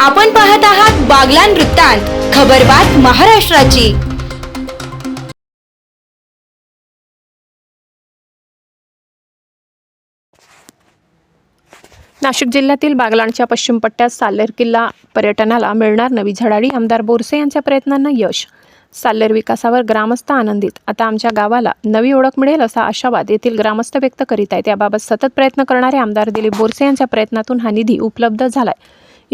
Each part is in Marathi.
आपण पाहत आहात बागलान वृत्तांत खबरबात महाराष्ट्राची. नाशिक जिल्ह्यातील बागलाणच्या पश्चिम पट्ट्यात साल्हेर किल्ला पर्यटनाला मिळणार नवी झडाडी. आमदार बोरसे यांच्या प्रयत्नांना यश. साल्हेर विकासावर ग्रामस्थ आनंदित. आता आमच्या गावाला नवी ओळख मिळेल असा आशावाद येथील ग्रामस्थ व्यक्त करीत आहेत. याबाबत सतत प्रयत्न करणारे आमदार दिलीप बोरसे यांच्या प्रयत्नातून हा निधी उपलब्ध झालाय.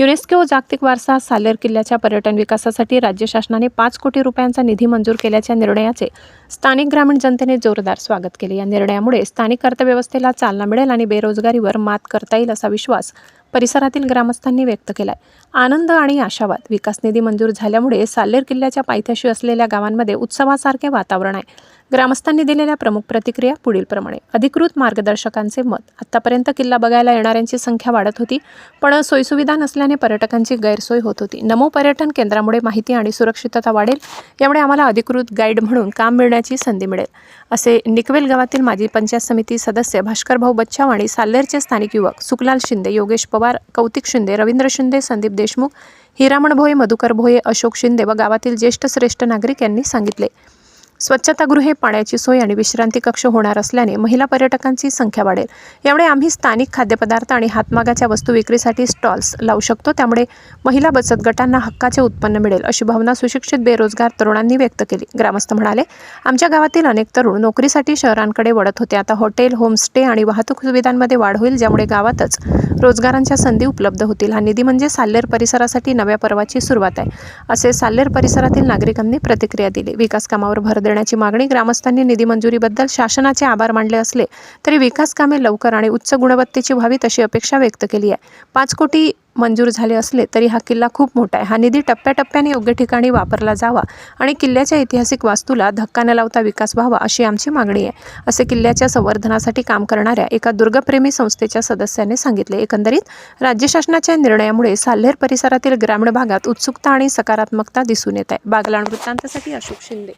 युनेस्को जागतिक वारसा सालेर किल्ल्याच्या पर्यटन विकासासाठी राज्य शासनाने पाच कोटी रुपयांचा निधी मंजूर केल्याच्या निर्णयाचे स्थानिक ग्रामीण जनतेने जोरदार स्वागत केले. या निर्णयामुळे स्थानिक अर्थव्यवस्थेला चालना मिळेल आणि बेरोजगारीवर मात करता येईल असा विश्वास परिसरातील ग्रामस्थांनी व्यक्त केलाय. आनंद आणि आशावाद विकास निधी मंजूर झाल्यामुळे साल्लेर किल्ल्याच्या पायथ्याशी असलेल्या गावांमध्ये उत्सवासारखे वातावरण आहे. ग्रामस्थांनी दिलेल्या प्रमुख प्रतिक्रिया पुढीलप्रमाणे. अधिकृत मार्गदर्शकांचे मत. आतापर्यंत किल्ला बघायला येणाऱ्यांची संख्या वाढत होती पण सोयीसुविधा नसल्याने पर्यटकांची गैरसोय होत होती. नमो पर्यटन केंद्रामुळे माहिती आणि सुरक्षितता वाढेल यामुळे आम्हाला अधिकृत गाईड म्हणून काम मिळण्याची संधी मिळेल असे निकवेल गावातील माजी पंचायत समिती सदस्य भास्करभाऊ बच्चाव आणि साल्लेरचे स्थानिक युवक सुकलाल शिंदे योगेश पवार कौतिक शिंदे रवींद्र शिंदे संदीप देशमुख हिरामण भोये मधुकर भोये अशोक शिंदे व गावातील ज्येष्ठ श्रेष्ठ नागरिक यांनी सांगितले. स्वच्छतागृहे पाण्याची सोय आणि विश्रांती कक्ष होणार असल्याने महिला पर्यटकांची संख्या वाढेल. यामुळे आम्ही स्थानिक खाद्यपदार्थ आणि हातमागाच्या वस्तू विक्रीसाठी स्टॉल्स लावू शकतो. त्यामुळे महिला बचत गटांना हक्काचे उत्पन्न मिळेल अशी भावना सुशिक्षित बेरोजगार तरुणांनी व्यक्त केली. ग्रामस्थ म्हणाले आमच्या गावातील अनेक तरुण नोकरीसाठी शहरांकडे वळत होते. आता हॉटेल होमस्टे आणि वाहतूक सुविधांमध्ये वाढ होईल ज्यामुळे गावातच रोजगारांच्या संधी उपलब्ध होतील. हा निधी म्हणजे साल्लेर परिसरासाठी नव्या पर्वाची सुरुवात आहे. असे साल्लेर परिसरातील नागरिकांनी प्रतिक्रिया दिली. विकास कामावर भर देण्याची मागणी ग्रामस्थांनी निधी मंजुरीबद्दल शासनाचे आभार मानले असले तरी विकास कामे लवकर आणि उच्च गुणवत्तेची व्हावीत अशी अपेक्षा व्यक्त केली आहे. पाच कोटी मंजूर झाले असले तरी हा किल्ला खूप मोठा आहे. हा निधी टप्प्याटप्प्याने योग्य ठिकाणी वापरला जावा आणि किल्ल्याच्या ऐतिहासिक वास्तूला धक्का न लावता विकास व्हावा अशी आमची मागणी आहे. असे किल्ल्याच्या संवर्धनासाठी काम करणाऱ्या एका दुर्गप्रेमी संस्थेच्या सदस्याने सांगितले. एकंदरीत राज्य शासनाच्या निर्णयामुळे साल्हेर परिसरातील ग्रामीण भागात उत्सुकता आणि सकारात्मकता दिसून येत आहे. बागलाण वृत्तांतासाठी अशोक शिंदे.